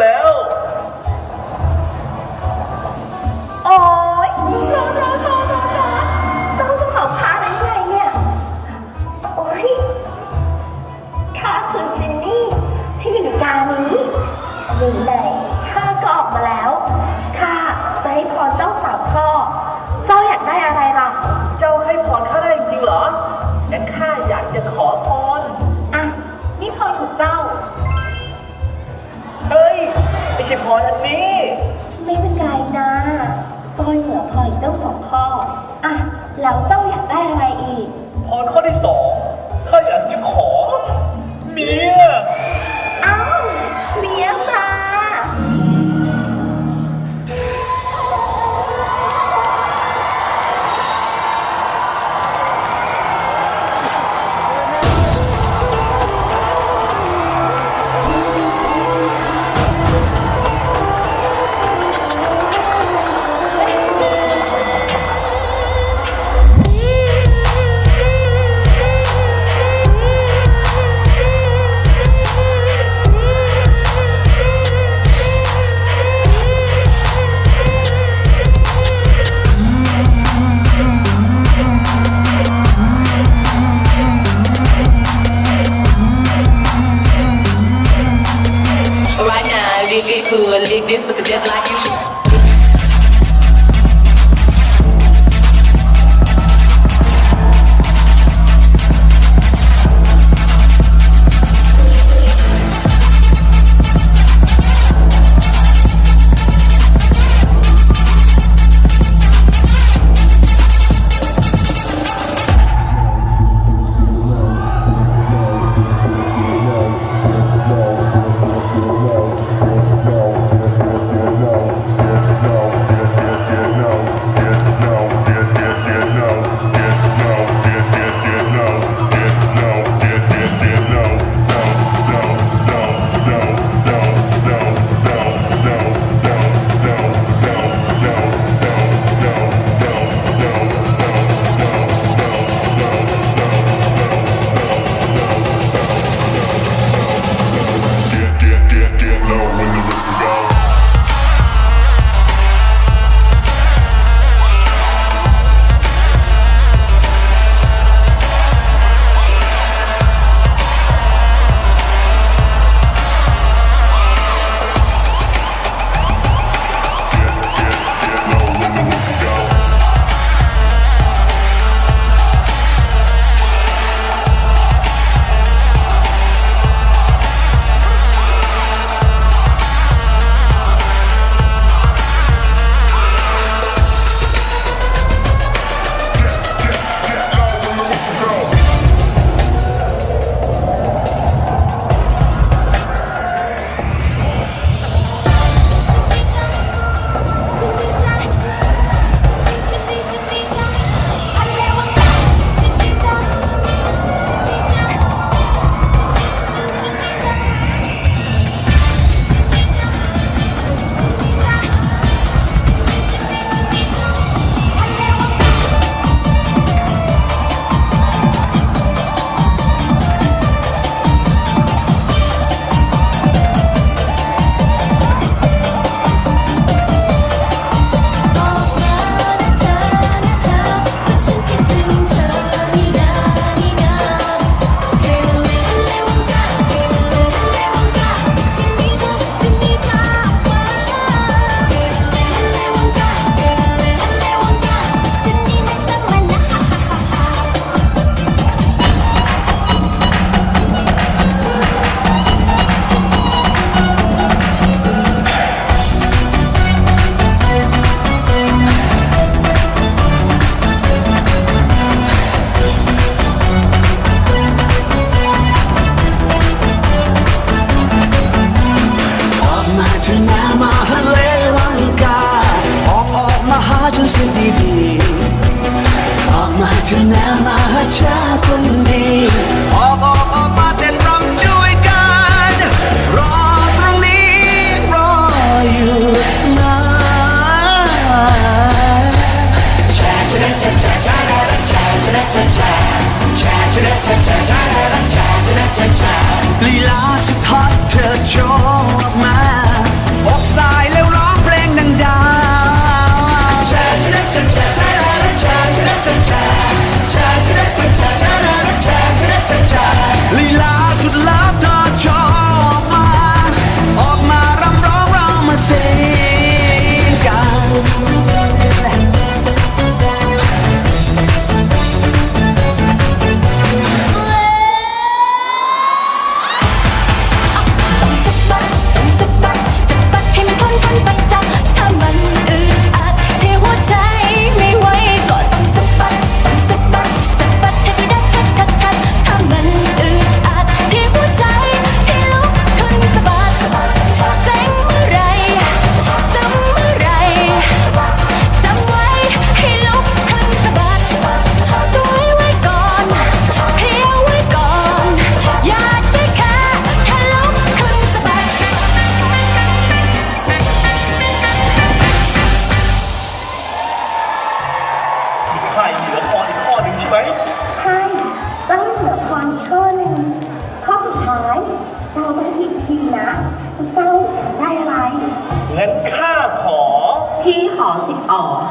แล้ว ใช่พรอันนี่ไม่เป็นไรนะตอนเหนือพลอยเจ้าของข้ออะแล้วเจ้าอยากได้อะไรอีก พรข้อที่สองข้าอยากจะขอมี ช้าลีลาสุดท้าย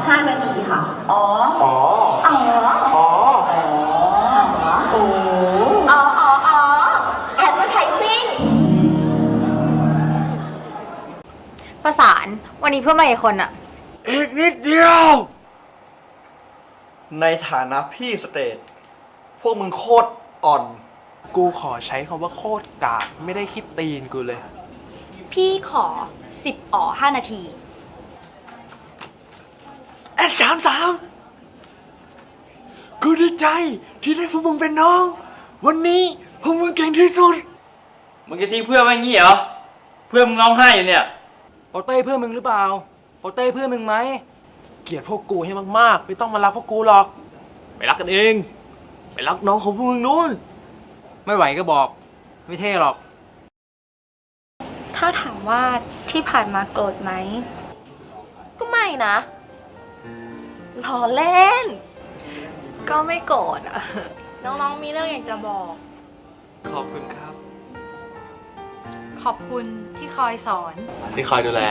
ห้านาทีค่ะ อ๋อ อ๋อ อ๋อ อ๋ออ๋ออ๋อ อ๋อ อ๋อแอดเวอร์ไทซิ่ง ประสานวันนี้เพื่อมาอีกคนอะอีกนิดเดียว ในฐานะพี่สเตทพวกมึงโคตรอ่อน กูขอใช้คำว่าโคตรกากไม่ได้คิดตีนกูเลย พี่ขอ 10อ๋อ5นาทีามสามกูดีใจที่ได้พวกมึงเป็นน้อง วันนี้พวกมึงเก่งที่สุด มึงจะทิ้งเพื่อนไว้งี้เหรอ เพื่อนมึงร้องไห้อยู่เนี่ยโปเต้เพื่อนมึงหรือเปล่าโปเต้เพื่อนมึงไหม เกลียดพวกกูให้มากๆ ไม่ต้องมารักพวกกูหรอก ไปรักกันเอง ไปรักน้องของพวกมึงนู้นไม่ไหวก็บอก ไม่เท่หรอก ถ้าถามว่าที่ผ่านมาโกรธไหม ก็ไม่นะ รอเล่น ก็ไม่โกรธอะน้องๆมีเรื่องอยากจะบอก ขอบคุณครับ ขอบคุณที่คอยสอน ที่คอยดูแล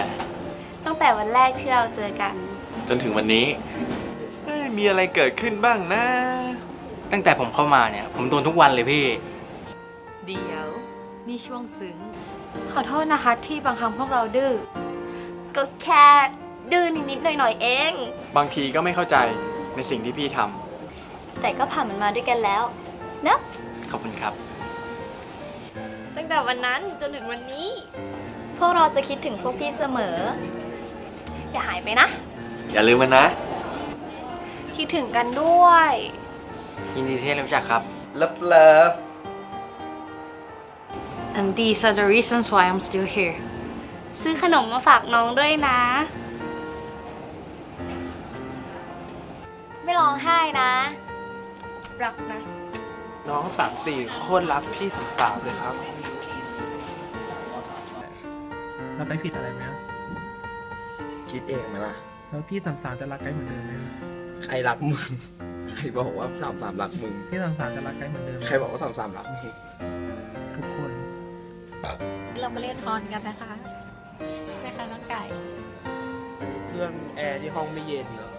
ตั้งแต่วันแรกที่เราเจอกัน จนถึงวันนี้เฮ้ยมีอะไรเกิดขึ้นบ้างนะ ตั้งแต่ผมเข้ามาเนี่ย ผมโดนทุกวันเลยพี่ เดี๋ยว นี่ช่วงซึ้ง ขอโทษนะคะที่บางครั้งพวกเราดื้อ ก็แค่ ดื้อนิดๆหน่อยๆเอง บางทีก็ไม่เข้าใจในสิ่งที่พี่ทแต่ก็ผ่านมันมาด้วยกันแล้วเนอะำขอบคุณครับ ตั้งแต่วันนั้นจนถึงวันนี้ พวกเราจะคิดถึงพวกพี่เสมอ อย่าหายไปนะ อย่าลืมมันนะ คิดถึงกันด้วย ยินดีที่ได้รู้จักครับ เลิฟเลิฟ and these are the reasons why I'm still here ซื้อขนมมาฝากน้องด้วยนะ ไม่ร้องไห้นะ รักนะ น้องสามสี่โคตรรักพี่สามสามเลยครับ เราไปผิดอะไรไหมอะคิดเองไหมล่ะ แล้วพี่สามสามจะรักไกด์เหมือนเดิมไหมใครรักมึง ใครบอกว่าสามสามรักมึง พี่สามสามจะรักไกด์เหมือนเดิมไหมใครบอกว่าสามสามรักมึง ทุกคน เรามาเล่นฮอนกันนะคะไม่ค่ะน้องไก่เครื่องแอร์ที่ห้องไม่เย็นเหรอ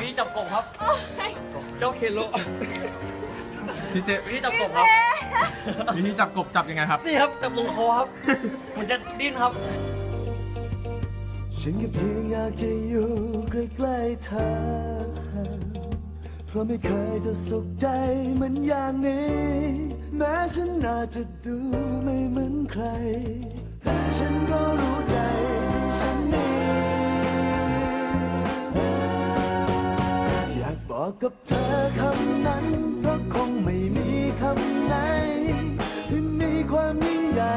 พี่จับกบครับ เจ้าเคนโลพี่เซวิธีจับกบครับวิธีจับกบจับยังไงครับ นี่ครับจับตรงคอครับ มันจะดิ้นครับฉันก็เพียงอยากจะอยู่ใกล้ๆเธอ เพราะไม่เคยจะสุขใจเหมือนอย่างนี้ แม้ฉันอาจจะดูไม่เหมือนใคร แต่ฉันก็รู้ใจฉันเองอยากบอกกับเธอคำนั้นเพราะคงไม่มีคำไหน ที่มีความยิ่งใหญ่